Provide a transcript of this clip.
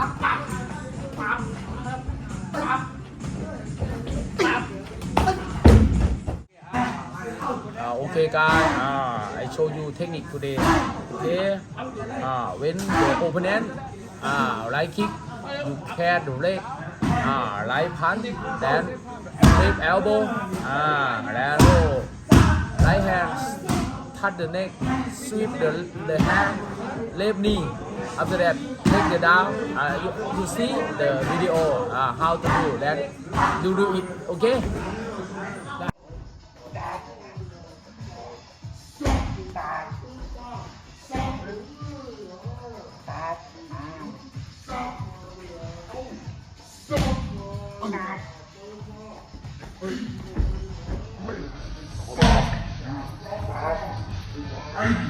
โอเคกายอ่า I show you เทคนิค today โอเคอ่าเว้นเดี๋ยวอเพนแออ่าไลค์คลิกยูแคดเลกอ่าไลค์พันแดนเลฟเอลโบอ่าแล้วไลค์แฮนด์ทัดเดอะเน็กสวีปเดอะเดอะแฮนด์เล็บนี้ after that take it down uh, you, you see the video uh, how to do that you do it okay Thank you.